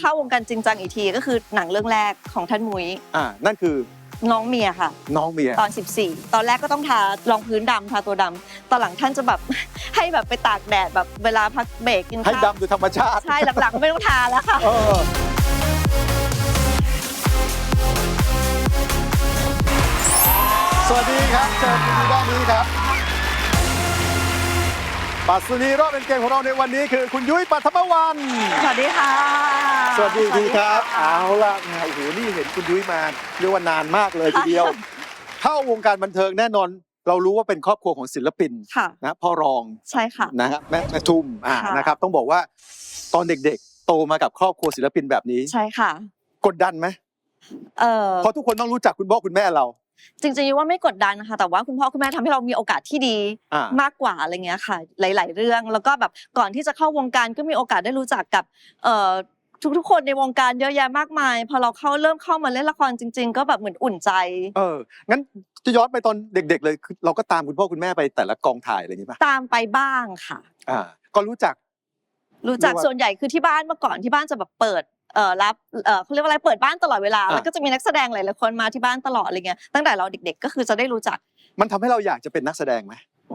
เข้าวงการจริงจังอีกทีก็คือหนังเรื่องแรกของท่านมุ้ยอ่านั่นคือน้องเมียค่ะ น้องเมีย ตอน 14 ตอนแรกก็ต้องทารองพื้นดำทาตัวดำตอนหลังท่านจะแบบ ให้แบบไปตากแดดแบบเวลาพักเบรกกินให้ข้าวดำโดยธรรมชาติใช่หลังๆ ไม่ต้องทาแล้วค่ะ เออสวัสดีครับเชิญคุณดูด้านนี้ครับ ปัสนีรอบเป็นเกมของเราในวันนี้คือคุณยุ้ยปัทมวันสวัสดีค่ะ สวัสดีทีครับ เอาละไงโอ้โหนี่เห็นคุณยุ้ยมาเรียกว่านานมากเลยทีเดียว เข้าวงการบันเทิงแน่นอน เรารู้ว่าเป็นครอบครัวของศิลปินค่ะ นะพ่อรองใช่ค่ะ นะฮะแม่แม่ทุ่มอ่าค่ะ นะครับ ต้องบอกว่าตอนเด็กๆ โตมากับครอบครัวศิลปินแบบนี้ ใช่ค่ะ กดดันไหมเออเพราะทุกคนต้องรู้จักคุณพ่อคุณแม่เรา จริงๆยุ้ยว่าไม่กดดันนะคะแต่ว่าคุณพ่อคุณแม่ทำให้เรามีโอกาสที่ดีอ่ามากกว่าอะไรเงี้ยค่ะ หลาย ๆ เรื่องแล้วก็แบบก่อนที่จะเข้าวงการก็มีโอกาสได้รู้จักกับเอ่อทุกๆคนในวงการเยอะแยะมากมาย พอเราเข้าเริ่มเข้ามาเล่นละครจริง ๆ ก็แบบเหมือนอุ่นใจ เออ งั้นจะย้อนไปตอนเด็ก ๆ เลยคือเราก็ตามคุณพ่อคุณแม่ไปแต่ละกองถ่ายอะไรอย่างนี้ป่ะตามไปบ้างค่ะ อ่า ก็รู้จัก รู้จักเรียกว่า ส่วนใหญ่คือที่บ้านเมื่อก่อนที่บ้านจะแบบเปิด เอ่อรับเอ่อเขาเรียกว่าอะไรเปิดบ้านตลอดเวลาอะ แล้วก็จะมีนักแสดงหลายๆคนมาที่บ้านตลอดอะไรเงี้ยตั้งแต่เราเด็ก ๆ ก็คือจะได้รู้จักมันทำให้เราอยากจะเป็นนักแสดงไหม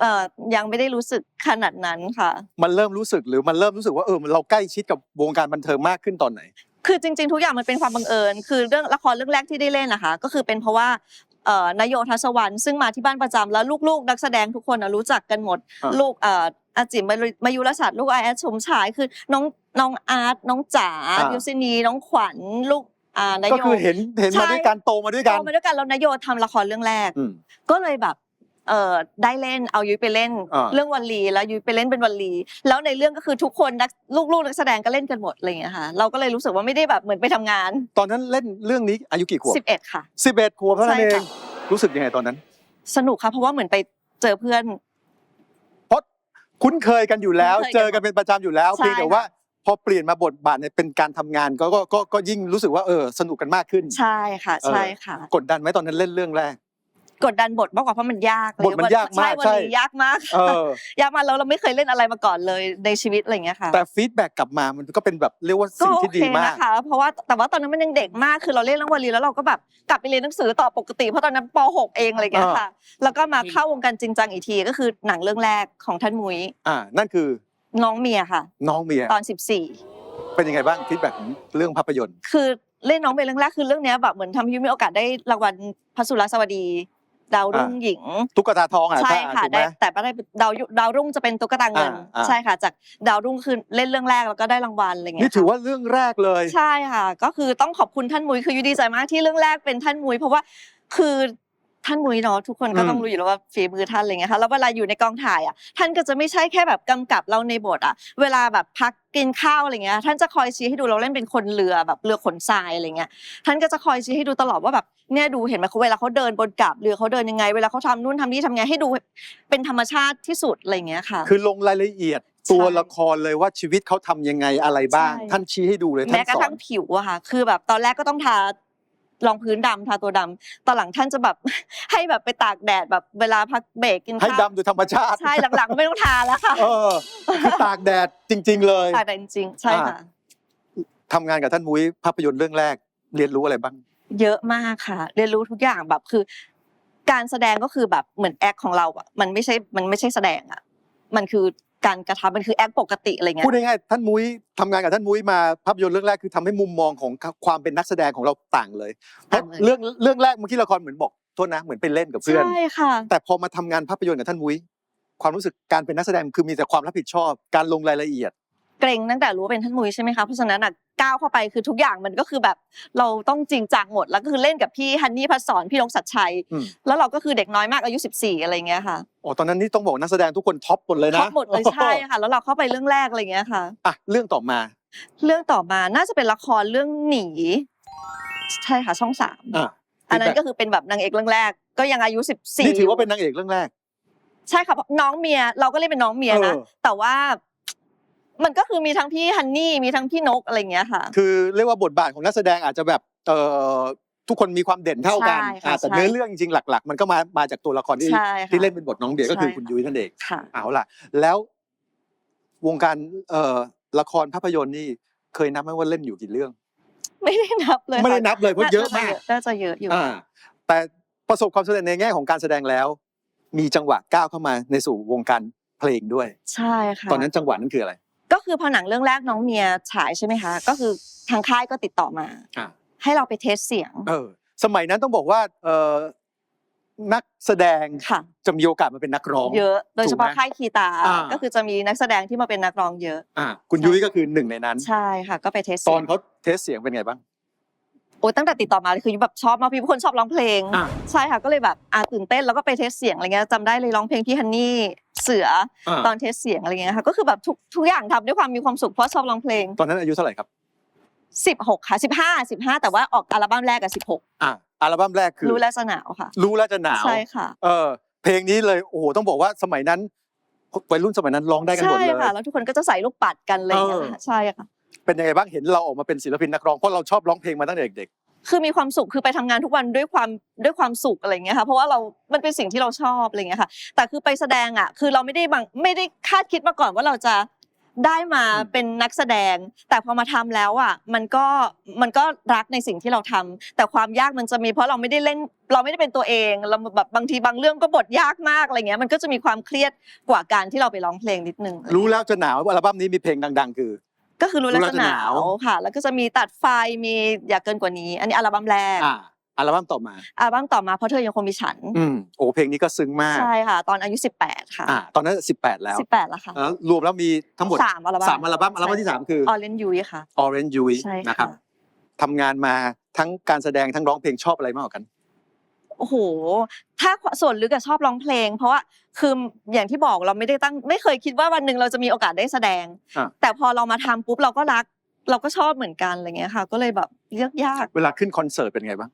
เอ่อยังไม่ได้รู้สึกขนาดนั้นค่ะ มันเริ่มรู้สึกหรือมันเริ่มรู้สึกว่าเออเราใกล้ชิดกับวงการบันเทิงมากขึ้นตอนไหน คือจริงๆ ทุกอย่างมันเป็นความบังเอิญ คือเรื่องละครเรื่องแรกที่ได้เล่นนะคะ ก็คือเป็นเพราะว่า เอ่อนายโยทัศวรรณซึ่งมาที่บ้านประจำแล้วลูกๆ นักแสดงทุกคนน่ะรู้จักกันหมด อ่า ลูกเอ่ออาจิมมายุมายุรชัดลูกไอแอดชมชายคือน้องน้องอาร์ตน้องจ๋ายุสินีน้องขวัญลูกอ่านายก็โย คือเห็นเห็นใช่มาด้วยกันโตมาด้วยกัน โตมาด้วยกันแล้วนายโยทำละครเรื่องแรก อืม ก็เลยแบบ เอ่อได้เล่นเอายุ้ยไปเล่น อ่า เรื่องวันลีแล้วยุ้ยไปเล่นเป็นวันลีแล้วในเรื่องก็คือทุกคนนักลูกๆนักแสดงก็เล่นกันหมดอะไรอย่างเงี้ยค่ะเราก็เลยรู้สึกว่าไม่ได้แบบเหมือนไปทำงาน ตอนนั้นเล่นเรื่องนี้อายุกี่ขวบ11 ค่ะ สิบเอ็ดขวบเท่านั้นใช่เอค่ะงรู้สึกยังไงตอนนั้น สนุกค่ะเพราะว่าเหมือนไปเจอเพื่อนเพราะคุ้นเคยกันอยู่แล้ว คุ้นเคยกันเจอกันเป็นประจำอยู่แล้วใช่เพียงแต่ค่ะว่า พอเปลี่ยนมาบทบาทเนี่ยเป็นการทำงานก็ก็ก็ก็ยิ่งรู้สึกว่าเออสนุกกันมากขึ้น ใช่ค่ะเออใช่ค่ะ กดดันไหมตอนนั้นเล่นเรื่องแรก กดดันบทมากกว่าเพราะมันยากเลยบทมันยากมากใช่วันใช่ลียากมากเออยากมากแล้วเราไม่เคยเล่นอะไรมาก่อนเลยในชีวิตอะไรอย่างเงี้ยค่ะ แต่ฟีดแบ็กกลับมามันก็เป็นแบบเรียกว่าก็สิ่งโอที่เคดีมากนะคะเพราะว่าแต่ว่าตอนนั้นมันยังเด็กมากคือเราเล่นเรื่องวันลีแล้วเราก็แบบกลับไปเรียนหนังสือต่อปกติเพราะตอนนั้นป .6 เองอะไรอย่างเงี้ยค่ะแล้วก็มาเข้าวงการจริงจังอีกทีก็คือหนังเรื่องแรกของท่านมุ้ยอ่านั่นคือน้องเมียค่ะ น้องเมียตอน 14 เป็นยังไงบ้างฟีดแบ็กของเรื่องภาพยนตร์ คือเล่นน้องเมียเรื่องแรกคือเรื่องเนี้ยแบบเหมือนทำให้ยุ้ยมีโอกาสได้รางวัลพระสุรสวัสดี ดาวรุ่งอ่าหญิง ตุ๊กตาทองอะใช่ถ้าค่ะถูกไหมได้แต่ไม่ได้ดาวยุดาวรุ่งจะเป็นตุ๊กตาเงินอ่าอ่าใช่ค่ะ จากดาวรุ่งคือเล่นเรื่องแรกแล้วก็ได้รางวัลอะไรเงี้ยนี่ถือค่ะว่าเรื่องแรกเลยใช่ค่ะ ก็คือต้องขอบคุณท่านมุ้ยคือยุยดีใจมากที่เรื่องแรกเป็นท่านมุ้ยเพราะว่าคือ ท่านมุ้ยเนาะทุกคนก็อืมต้องรู้อยู่แล้วว่าฝีมือท่านอะไรเงี้ยค่ะแล้วเวลาอยู่ในกองถ่ายอะท่านก็จะไม่ใช่แค่แบบกำกับเราในบทอะเวลาแบบพักกินข้าวอะไรเงี้ยท่านจะคอยชี้ให้ดูเราเล่นเป็นคนเรือแบบเรือขนทรายอะไรเงี้ยท่านก็จะคอยชี้ให้ดูตลอดว่าแบบเนี่ยดูเห็นไหมเขาเวลาเขาเดินบนกาบเรือเขาเดินยังไง เวลาเขาทำนู่นทำนี่ทำไงให้ดูเป็นธรรมชาติที่สุดอะไรอย่างเงี้ยค่ะ คือลงรายละเอียดใช่ตัวละครเลยว่าชีวิตเขาทำยังไงอะไรบ้างใช่ท่านชี้ให้ดูเลยท่าแม้นกระสอทั่นงผิวอะค่ะคือแบบตอนแรกก็ต้องทา รองพื้นดำทาตัวดำตอนหลังท่านจะแบบ ให้แบบไปตากแดดแบบเวลาพักเบรกกินให้ข้าวดำโดยธรรมชาติ ใช่หลังๆ ไม่ต้องทาแล้วค่ะเออคือตากแดดจริง ๆ เลยตากแดดจริงๆใช่ค่ะ ทำงานกับท่านมุ้ยภาพยนตร์เรื่องแรก เรียนรู้อะไรบ้าง เยอะมากค่ะ เรียนรู้ทุกอย่างแบบคือ การแสดงก็คือแบบเหมือนแอคของเราอะมันไม่ใช่มันไม่ใช่แสดงอะมันคือ การกระทำมันคือแอคปกติอะไรเงี้พูดยง่ายๆท่านมุ้ยทำงานกับท่านมุ้ยมาภาพยนตร์เรื่องแรกคือทำให้มุมมองของความเป็นนักแสดงของเราต่างเลยเพราะต่างเลย เรื่องเรื่องแรกเมื่อกี้ละครเหมือนบอกโทษนะเหมือนไปเล่นกับเพื่อน ใช่ค่ะ แต่พอมาทำงานภาพยนตร์กับท่านมุ้ยความรู้สึกการเป็นนักแสดงคือมีแต่ความรับผิดชอบ การลงรายละเอียด เกรงตั้งแต่รู้ว่าเป็นท่านมุ้ยใช่ไหมคะเพราะฉะนั้นอะ ก้าวเข้าไปคือทุกอย่างมันก็คือแบบเราต้องจริงจังหมดแล้วก็คือเล่นกับพี่ฮันนี่พัสสอนพี่นกสัจชัย อืม แล้วเราก็คือเด็กน้อยมากอายุ 14 อะไรเงี้ยค่ะโอ้ตอนนั้นนี่ต้องบอกนักแสดงทุกคนท็อปหมดเลยนะท็อปหมดเลยใช่ค่ะ แล้วเราเข้าไปเรื่องแรกอะไรเงี้ยค่ะ อะเรื่องต่อมาเรื่องต่อมาน่าจะเป็นละครเรื่องหนีใช่ค่ะช่องสามอะ อันนั้นก็คือเป็นแบบนางเอกเรื่องแรก ก็ยังอายุ 14นี่ถือว่าเป็นนางเอกเรื่องแรก ใช่ค่ะเพราะน้องเมียเราก็เล่นเป็นน้องเมียนะเออ แต่ว่า มันก็คือมีทั้งพี่ฮันนี่มีทั้งพี่นกอะไรเงี้ยค่ะ คือเรียกว่าบทบาทของนักแสดงอาจจะแบบเอ่อทุกคนมีความเด่นเท่ากันใช่ค่ะอะแต่ใช่เนื้อเรื่องจริงๆหลัก ๆ มันก็มามาจากตัวละครที่ใช่ค่ะที่เล่นเป็นบทน้องเบียร์ก็คือใช่ คุณค่ะยุ้ยนั่นเอง ค่ะ เอาล่ะ แล้ววงการเอ่อละครภาพยนตร์นี่เคยนับไหมว่าเล่นอยู่กี่เรื่อง ไม่ได้นับเลยไม่ได้ค่ะนับเลยเพราะเยอะมาก น่าจะเยอะอยู่ อ่า แต่ประสบความสำเร็จในแง่ของการแสดงแล้ว มีจังหวะก้าวเข้ามาในสู่วงการเพลงด้วย ใช่ค่ะตอนนั้นจังหวะนั้นคืออะไร ก็คือพอหนังเรื่องแรกน้องเมียฉายใช่ไหมคะ ก็คือทางค่ายก็ติดต่อมา อ่าให้เราไปเทสเสียงเออ สมัยนั้นต้องบอกว่าเออนักแสดงค่ะ จะมีโอกาสมาเป็นนักร้อง เยอะ โดยเฉพาะถูกไหมค่ายคีตา อ่า ก็คือจะมีนักแสดงที่มาเป็นนักร้องเยอะ อ่าคุณยุ้ยก็คือหนึ่งในนั้น ใช่ค่ะ ก็ไปเทสตเสีอยนงเขาเทสเสียงเป็นไงบ้าง โอ้ยตั้งแต่ติดต่อมาคือแบบชอบมากพี่เป็นคนชอบร้องเพลง อ่า ใช่ค่ะก็เลยแบบอ่าตื่นเต้นแล้วก็ไปเทสเสียงอะไรเงี้ยจำได้เลยร้องเพลงพี่ฮันนี่ เสืออ่าตอนเทสเสียงอะไรเงี้ยค่ะก็คือแบบทุกทุกอย่างทำด้วยความมีความสุขเพราะชอบร้องเพลง ตอนนั้นอายุเท่าไหร่ครับ 16 ค่ะ 15 15 แต่ว่าออกอัลบั้มแรกกับ อ่าอัลบั้มแรกคือ16 รู้แล้วจะหนาวค่ะ รู้แล้วจะหนาว ใช่ค่ะเออ เพลงนี้เลยโอ้โหต้องบอกว่าสมัยนั้นวัยรุ่นสมัยนั้นร้องได้กันหมดใช่เลย ค่ะ แล้วทุกคนก็จะใส่ลูกปัดกันอะไรอย่างเงี้ยเออค่ะใช่ค่ะ เป็นยังไงบ้างเห็นเราออกมาเป็นศิลปินนักร้องเพราะเราชอบร้องเพลงมาตั้งแต่เด็ก คือมีความสุขคือไปทำงานทุกวันด้วยความด้วยความสุขอะไรอย่างเงี้ยค่ะเพราะว่าเรามันเป็นสิ่งที่เราชอบอะไรอย่างเงี้ยค่ะ แต่คือไปแสดงอะคือเราไม่ได้บังไม่ได้คาดคิดมาก่อนว่าเราจะได้มาอืมเป็นนักแสดง แต่พอมาทำแล้วอะมันก็มันก็รักในสิ่งที่เราทำแต่ความยากมันจะมีเพราะเราไม่ได้เล่น เราไม่ได้เป็นตัวเองเราแบบบางทีบางเรื่องก็บทยากมากอะไรเงี้ยมันก็จะมีความเครียดกว่าการที่เราไปร้องเพลงนิดนึงๆรู้แล้วจะหนาวอัลบั้มนี้มีเพลงดัง ๆ คือ ก็คือรู้แล้วรู้แล้วจะจะหหนานาว วค่ะ แล้วก็จะมีตัดไฟมีอยากเกินกว่านี้ อันนี้อัลบั้มแรกอ่าอัลบั้มต่อมา อัลบั้มต่อมาเพราะเธอยังคงมีฉัน อืมโอ้เพลงนี้ก็ซึ้งมาก ใช่ค่ะ ตอนอายุ 18 ค่ะอ่า ตอนนั้นสิบแปดแล้ว18แล้วค่ะแล้วรวมแล้วมีทั้งหมดสามอัลบั้มสามอัลบั้มอัลบั้มที่สามคือ ออเรนยูค่ะ Orange Yui ใช่นะครับค่ะทำงานมาทั้งการแสดงทั้งร้องเพลงชอบอะไรมากกว่ากัน โอ้โห ถ้าส่วนลึกอะชอบร้องเพลง เพราะว่าคืออย่างที่บอกเราไม่ได้ตั้ง ไม่เคยคิดว่าวันหนึ่งเราจะมีโอกาสได้แสดงอะแต่พอเรามาทำปุ๊บเราก็รัก เราก็ชอบเหมือนกันอะไรเงี้ยค่ะ ก็เลยแบบเลือกยาก เวลาขึ้นคอนเสิร์ตเป็นไงบ้าง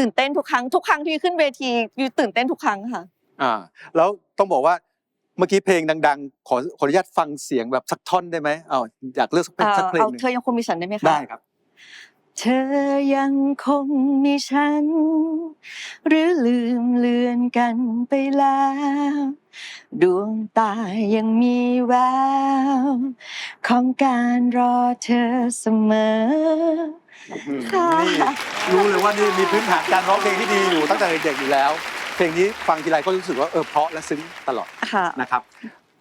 ตื่นเต้นทุกครั้งทุกครั้งที่ขึ้นเวทียูตื่นเต้นทุกครั้งค่ะ อ่า แล้วต้องบอกว่าเมื่อกี้เพลงดัง ๆ ขอขออนุญาตฟังเสียงแบบสักท่อนได้ไหมเอาอยากเลือกสักเพลงเอ่อสักเพลงเอาหนึ่งเธอยังคงมีฉันได้ไหมคะได้ครับ เธอยังคงมีฉัน หรือลืมเลือนกันไปแล้ว ดวงตายังมีแวว ของการรอเธอเสมอ ค่ะ นี่รู้เลยว่านี่มีพื้นฐานการร้องเพลงที่ดีอยู่ตั้งแต่เด็กๆอยู่แล้ว เพลงนี้ฟังทีไรก็รู้สึกว่าเออเพราะและซึ้งตลอดค่ะ นะครับ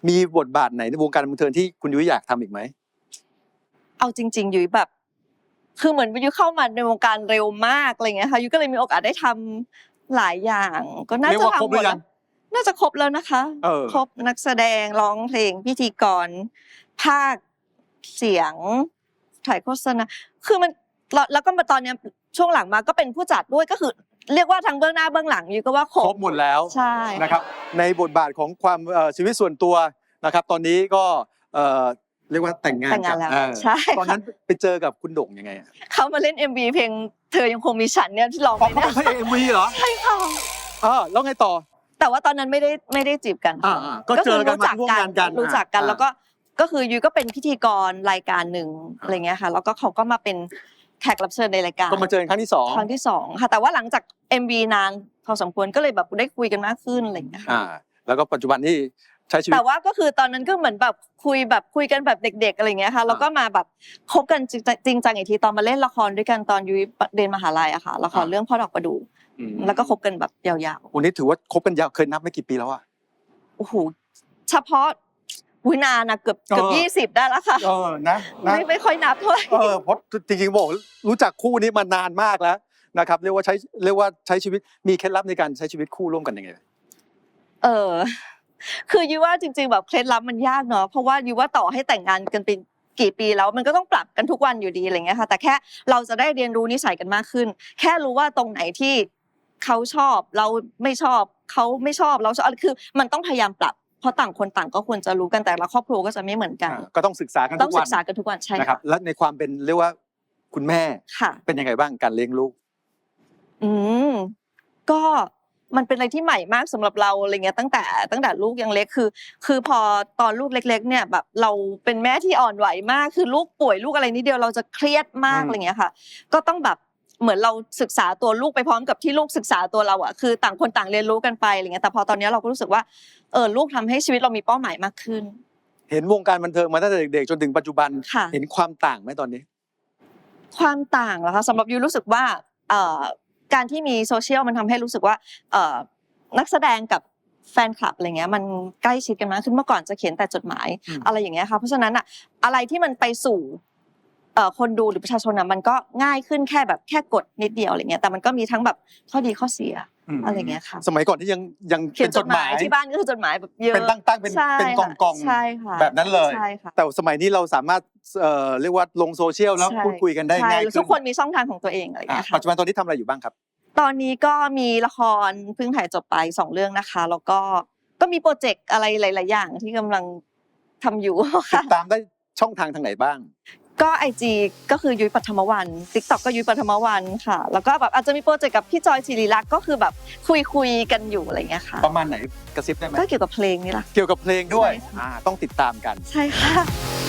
มีบทบาทไหนในวงการบันเทิงที่คุณยุ้ยอยากทำอีกไหม เอาจริง ๆ ยุ้ยแบบ คือเหมือนยุ้ยเข้ามาในวงการเร็วมากอะไรเงี้ยค่ะยุ้ยก็เลยมีโอกาสได้ทำหลายอย่าง ก็น่าเรียกจะว่าครบทำหหมรืดอยัแล้วงน่าจะครบแล้วนะคะเออครบนักแสดงร้องเพลงพิธีกร ภาคเสียงถ่ายโฆษณาคือมันแล้วแล้วก็มาตอนเนี้ยช่วงหลังมาก็เป็นผู้จัดด้วยก็คือเรียกว่าทั้งเบื้องหน้าเบื้องหลังยุ้ยก็ว่าครครบบหมดแล้วใช่นะครับในบทบาทของความเอ่อชีวิตส่วนตัวนะครับ ตอนนี้ก็ เอ่อเรียกว่าแต่งงานแต่งงานกับแล้วเออใช่ตอนนั้นไปเจอกับคุณโด่งยังไงอะเขามาเล่น MV เพลงเธอยังคงมีฉันเนี่ยที่ร้องอ๋ไปอเขาเนี่ยเป็นพระเอกเอ็มวีเหรอใช่ค่ะอ่าแล้วไงต่อ แต่ว่าตอนนั้นไม่ได้ไม่ได้จีบกันค่ะอ่าๆก็เจอกันรู้จักมาร่วมงานกันรู้จักกันอ่า แล้วก็ก็คือยุ้ยก็เป็นพิธีกรรายการหนึ่งอ่าอะไรเงี้ยค่ะ แล้วก็เขาก็มาเป็นแขกรับเชิญในรายการ ก็มาเจอกันครั้งที่สองครั้งที่สองค่ะ แต่ว่าหลังจาก MV นานพอสมควรก็เลยแบบได้คุยกันมากขึ้นอะไรเงี้ยค่ะ อ่า แล้วก็ปัจจุบันนี่ ใช้ชีวิต แต่ว่าก็คือตอนนั้นก็เหมือนแบบคุยแบบคุยกันแบบเด็ก ๆอะไรเงี้ยค่ะแล้วก็มาแบบคบกันจริงจริงจังอีกทีตอนมาเล่นละครด้วยกันตอนยุ้ยเรียนมหาลัยอะค่ะละครอ่าเรื่องพ่อดอกประดูอืมแล้วก็คบกันแบบยาววันนี้ถือว่าคบกันยาวเคยนับไม่กี่ปีแล้วอะๆโอ้โหเฉพาะวินานนะเกือบเกือบเออยี่สิบได้แล้วค่ะเออนะนะไม่ไม่ค่อยนับเท่าไหร่เออเพราะจริงๆบอกรู้จักคู่นี้มานานมากแล้วนะครับเรียกว่าใช้เรียกว่าใช้ชีวิตมีเคล็ดลับในการใช้ชีวิตคู่ร่วมกันยังไง เออ คือยูว่าจริง ๆ แบบเคล็ดลับมันยากเนาะเพราะว่ายูว่าต่อให้แต่งงานกันเป็นกี่ปีแล้วมันก็ต้องปรับกันทุกวันอยู่ดีอะไรเงี้ยค่ะ แต่แค่เราจะได้เรียนรู้นิสัยกันมากขึ้น แค่รู้ว่าตรงไหนที่เขาชอบเราไม่ชอบเขาไม่ชอบเราชอบคือ มันต้องพยายามปรับเพราะต่างคนต่างก็ควรจะรู้กันแต่ละครอบครัวก็จะไม่เหมือนกันอ่าก็ต้องศึกษากันต้ทุองกศึวันกษากันทุกวันใช่นะครับ และในความเป็นเรียกว่าคุณแม่ค่ะเป็นยังไงบ้างการเลี้ยงลูก อืมก็ มันเป็นอะไรที่ใหม่มากสำหรับเราอะไรเงี้ยตั้งแต่ตั้งแต่ลูกยังเล็กคือ คือพอตอนลูกเล็ก ๆ เนี่ยแบบเราเป็นแม่ที่อ่อนไหวมาก คือลูกป่วยลูกอะไรนิดเดียวเราจะเครียดมากอืมอะไรเงี้ยค่ะ ก็ต้องแบบเหมือนเราศึกษาตัวลูกไปพร้อมกับที่ลูกศึกษาตัวเราอะคือต่างคนต่างเรียนรู้กันไปอะไรเงี้ยแต่พอตอนเนี้ยเราก็รู้สึกว่าเออลูกทำให้ชีวิตเรามีเป้าหมายมากขึ้น เห็นวงการบันเทิงมาตั้งแต่เด็กๆจนถึงปัจจุบันค่ะเห็นความต่างไหมตอนนี้ ความต่างเหรอคะสำหรับยูรู้สึกว่าเอ่อ การที่มีโซเชียลมันทำให้รู้สึกว่าเอ่อนักแสดงกับแฟนคลับอะไรเงี้ยมันใกล้ชิดกันมากขึ้นเมื่อก่อนจะเขียนแต่จดหมายอืมอะไรอย่างเงี้ยค่ะเพราะฉะนั้นอะอะไรที่มันไปสู่เอ่อคนดูหรือประชาชนอะมันก็ง่ายขึ้นแค่แบบแค่กดนิดเดียวอะไรเงี้ยแต่มันก็มีทั้งแบบข้อดีข้อเสียม อะไรเงี้ยค่ะ สมัยก่อนที่ยังยังเขียเป็นนจจดดหหมามายยที่บ้านก็คือจดหมายแบบเยอะเป็นตั้งๆเป็นใช่เป็นกค่ะองๆใช่ค่ะแบบนั้นเลยใช่ค่ะแต่สมัยนี้เราสามารถเอ่อเรียกว่าลงโซเชียลแล้วใช่พูดคุยกันได้ใช่ง่ายแล้วขึ้ทุกคนมีช่องทางของตัวเองอะไรอะเงี้ยค่ะปัจจุบันตอนนี้ทำอะไรอยู่บ้างครับ ตอนนี้ก็มีละครเพิ่งถ่ายจบไปสองเรื่องนะคะ แล้วก็ก็มีโปรเจกต์อะไรหลาย ๆ อย่างที่กำลังทำอยู่ติค่ะดตามได้ช่องทางทางไหนบ้าง ก็ไอจีก็คือยุ้ยปัทมวันติ๊กต็อกก็ยุ้ยปัทมวันค่ะ แล้วก็แบบอาจจะมีโปรเจกต์กับพี่จอยศิริลักษณ์ก็คือแบบคุยคุยๆกันอยู่อะไรเงี้ยค่ะ ประมาณไหนกระซิบได้ไหมก็เกี่ยวกับเพลงนี่แหละเกี่ยวกับเพลงด้วยใช่ค่ะอ่าต้องติดตามกัน ใช่ค่ะ